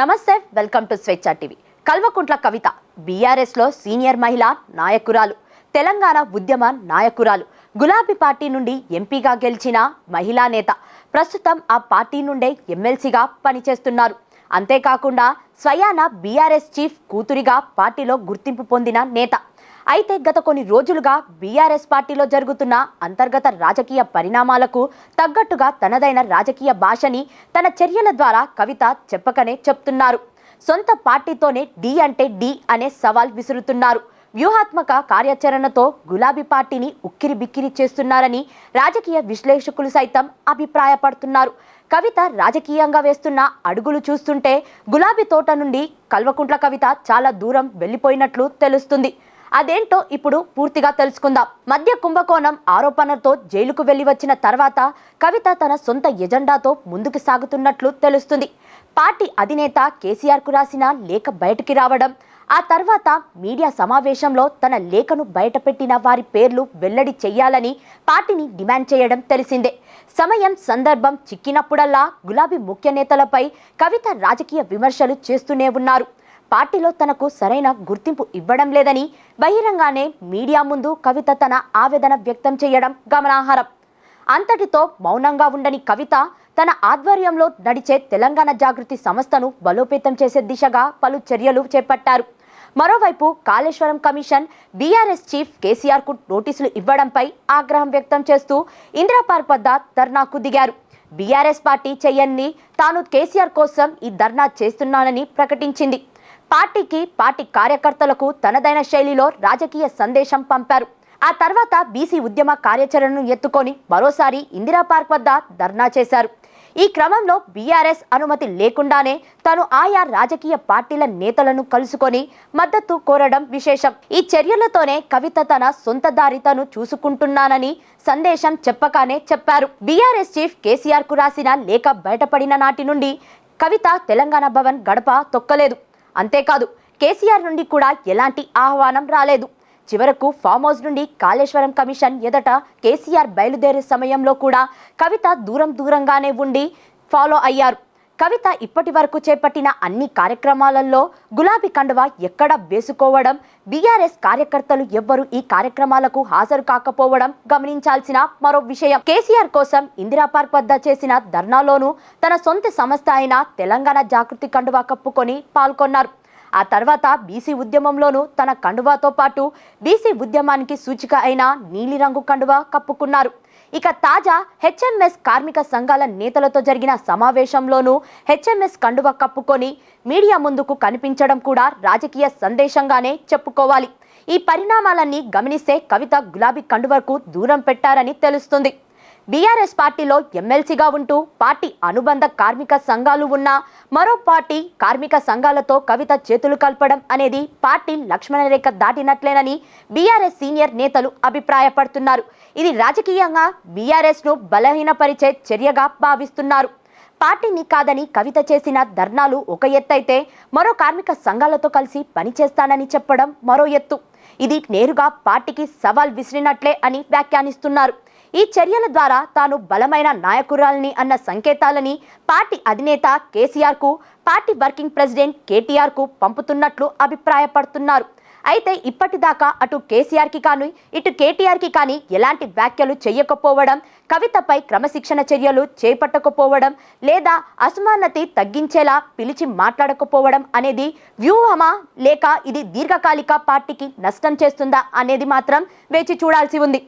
నమస్తే welcome to Swechha TV. Kalvakuntla Kavitha బీఆర్ఎస్లో senior మహిళ నాయకురాలు తెలంగాణ ఉద్యమ నాయకురాలు. గులాబీ పార్టీ నుండి ఎంపీగా గెలిచిన మహిళా నేత ప్రస్తుతం ఆ పార్టీ నుండే ఎమ్మెల్సీగా పనిచేస్తున్నారు. అంతేకాకుండా స్వయాన బీఆర్ఎస్ చీఫ్ కూతురిగా పార్టీలో గుర్తింపు పొందిన నేత. అయితే గత కొన్ని రోజులుగా బీఆర్ఎస్ పార్టీలో జరుగుతున్న అంతర్గత రాజకీయ పరిణామాలకు తగ్గట్టుగా తనదైన రాజకీయ భాషని తన చర్యల ద్వారా కవిత చెప్పకనే చెప్తున్నారు. సొంత పార్టీతోనే డి అంటే డి అనే సవాల్ విసురుతున్నారు. వ్యూహాత్మక కార్యాచరణతో గులాబీ పార్టీని ఉక్కిరి బిక్కిరి చేస్తున్నారని రాజకీయ విశ్లేషకులు సైతం అభిప్రాయపడుతున్నారు. కవిత రాజకీయంగా వేస్తున్న అడుగులు చూస్తుంటే గులాబీ తోట నుండి కల్వకుంట్ల కవిత చాలా దూరం వెళ్ళిపోయినట్లు తెలుస్తుంది. అదేంటో ఇప్పుడు పూర్తిగా తెలుసుకుందాం. మధ్య కుంభకోణం ఆరోపణలతో జైలుకు వెళ్ళి వచ్చిన తర్వాత కవిత తన సొంత ఎజెండాతో ముందుకు సాగుతున్నట్లు తెలుస్తుంది. పార్టీ అధినేత కేసీఆర్కు రాసిన లేఖ బయటికి రావడం ఆ తర్వాత మీడియా సమావేశంలో తన లేఖను బయటపెట్టిన వారి పేర్లు వెల్లడి చేయాలని పార్టీని డిమాండ్ చేయడం తెలిసిందే. సమయం సందర్భం చిక్కినప్పుడల్లా గులాబీ ముఖ్య నేతలపై కవిత రాజకీయ విమర్శలు చేస్తూనే ఉన్నారు. పార్టీలో తనకు సరైన గుర్తింపు ఇవ్వడం లేదని బహిరంగానే మీడియా ముందు కవిత తన ఆవేదన వ్యక్తం చేయడం గమనార్హం. అంతటితో మౌనంగా ఉండని కవిత తన ఆధ్వర్యంలో నడిచే తెలంగాణ జాగృతి సంస్థను బలోపేతం చేసే దిశగా పలు చర్యలు చేపట్టారు. మరోవైపు కాళేశ్వరం కమిషన్ బీఆర్ఎస్ చీఫ్ కేసీఆర్కు నోటీసులు ఇవ్వడంపై ఆగ్రహం వ్యక్తం చేస్తూ ఇందిరాపార్క్ వద్ద ధర్నాకు దిగారు. బీఆర్ఎస్ పార్టీ చేయన్ని తాను కేసీఆర్ కోసం ఈ ధర్నా చేస్తున్నానని ప్రకటించింది. పార్టీకి పార్టీ కార్యకర్తలకు తనదైన శైలిలో రాజకీయ సందేశం పంపారు. ఆ తర్వాత బీసీ ఉద్యమ కార్యాచరణను ఎత్తుకొని మరోసారి ఇందిరా పార్క్ వద్ద ధర్నా చేశారు. ఈ క్రమంలో బీఆర్ఎస్ అనుమతి లేకుండానే తాను ఆయా రాజకీయ పార్టీల నేతలను కలుసుకొని మద్దతు కోరడం విశేషం. ఈ చర్యలతోనే కవిత తన సొంత దారి తను చూసుకుంటున్నానని సందేశం చెప్పగానే చెప్పారు. బీఆర్ఎస్ చీఫ్ కేసీఆర్కు రాసిన లేఖ బయటపడిన నాటి నుండి కవిత తెలంగాణ భవన్ గడప తొక్కలేదు. అంతేకాదు కేసీఆర్ నుండి కూడా ఎలాంటి ఆహ్వానం రాలేదు. చివరకు ఫామ్ హౌస్ నుండి కాళేశ్వరం కమిషన్ ఎదట కేసీఆర్ బయలుదేరే సమయంలో కూడా కవిత దూరం దూరంగానే ఉండి ఫాలో అయ్యారు. కవిత ఇప్పటి వరకు చేపట్టిన అన్ని కార్యక్రమాలలో గులాబీ కండువా ఎక్కడ వేసుకోవడం బీఆర్ఎస్ కార్యకర్తలు ఎవ్వరు ఈ కార్యక్రమాలకు హాజరు కాకపోవడం గమనించాల్సిన మరో విషయం. కేసీఆర్ కోసం ఇందిరా పార్క్ వద్ద చేసిన ధర్నాలోనూ తన సొంత సంస్థ అయిన తెలంగాణ జాగృతి కండువా కప్పుకొని పాల్గొన్నారు. ఆ తర్వాత బీసీ ఉద్యమంలోనూ తన కండువాతో పాటు బీసీ ఉద్యమానికి సూచిక అయిన నీలిరంగు కండువా కప్పుకున్నారు. ఇక తాజా హెచ్ఎంఎస్ కార్మిక సంఘాల నేతలతో జరిగిన సమావేశంలోనూ హెచ్ఎంఎస్ కండువ కప్పుకొని మీడియా ముందుకు కనిపించడం కూడా రాజకీయ సందేశంగానే చెప్పుకోవాలి. ఈ పరిణామాలన్నీ గమనిస్తే కవిత గులాబీ కండువకు దూరం పెట్టారని తెలుస్తుంది. బీఆర్ఎస్ పార్టీలో ఎమ్మెల్సీగా ఉంటూ పార్టీ అనుబంధ కార్మిక సంఘాలు ఉన్న మరో పార్టీ కార్మిక సంఘాలతో కవిత చేతులు కలపడం అనేది పార్టీ లక్ష్మణ రేఖ దాటినట్లేనని బీఆర్ఎస్ సీనియర్ నేతలు అభిప్రాయపడుతున్నారు. ఇది రాజకీయంగా బీఆర్ఎస్ను బలహీనపరిచే చర్యగా భావిస్తున్నారు. పార్టీని కాదని కవిత చేసిన ధర్నాలు ఒక ఎత్తైతే మరో కార్మిక సంఘాలతో కలిసి పనిచేస్తానని చెప్పడం మరో ఎత్తు. ఇది నేరుగా పార్టీకి సవాల్ విసిరినట్లే అని వ్యాఖ్యానిస్తున్నారు. ఈ చర్యల ద్వారా తాను బలమైన నాయకురాలని అన్న సంకేతాలని పార్టీ అధినేత కేసీఆర్కు పార్టీ వర్కింగ్ ప్రెసిడెంట్ కేటీఆర్కు పంపుతున్నట్లు అభిప్రాయపడుతున్నారు. అయితే ఇప్పటిదాకా అటు కేసీఆర్కి కానీ ఇటు కేటీఆర్కి కానీ ఎలాంటి వ్యాఖ్యలు చేయకపోవడం కవితపై క్రమశిక్షణ చర్యలు చేపట్టకపోవడం లేదా అసమానతి తగ్గించేలా పిలిచి మాట్లాడకపోవడం అనేది వ్యూహమా లేక ఇది దీర్ఘకాలిక పార్టీకి నష్టం చేస్తుందా అనేది మాత్రం వేచి చూడాల్సి ఉంది.